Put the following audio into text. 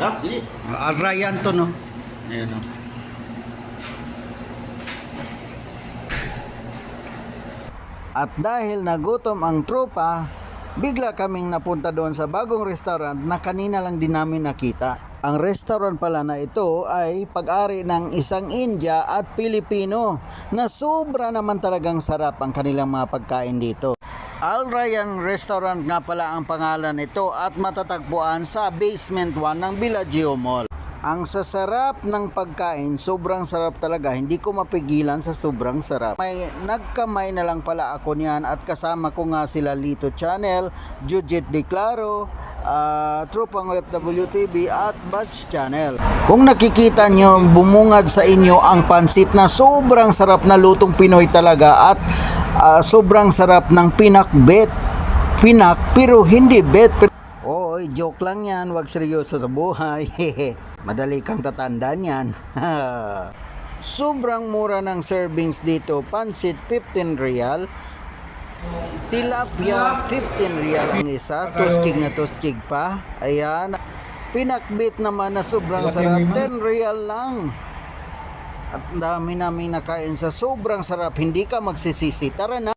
Ah, dili. Alrayan to no. Ayan o. At dahil nagutom ang tropa, bigla kaming napunta doon sa bagong restaurant na kanina lang din namin nakita. Ang restaurant pala na ito ay pag-ari ng isang India at Pilipino na sobra naman talagang sarap ang kanilang mga pagkain dito. Al Ryan Restaurant nga pala ang pangalan nito at matatagpuan sa basement 1 ng Bellagio Mall. Ang sasarap ng pagkain, sobrang sarap talaga. Hindi ko mapigilan sa sobrang sarap. May nagkamay na lang pala ako niyan at kasama ko nga sila Lito Channel, Jujit De Claro, ah, Tropang OFW TV at Batch Channel. Kung nakikita nyo, bumungad sa inyo ang pansit na sobrang sarap na lutong Pinoy talaga at ah, sobrang sarap ng pinakbet. Pinak pero hindi bet. Oo, joke lang yan. Huwag seryoso sa buhay. Madali kang tatandaan yan. Sobrang mura ng servings dito. Pansit, 15 real. Tilapia, 15 real ang isa. Tuskig na tuskig pa. Ayan. Pinakbit naman na sobrang sarap. 10 real lang. At dami namin nakain sa sobrang sarap. Hindi ka magsisisi. Tara na.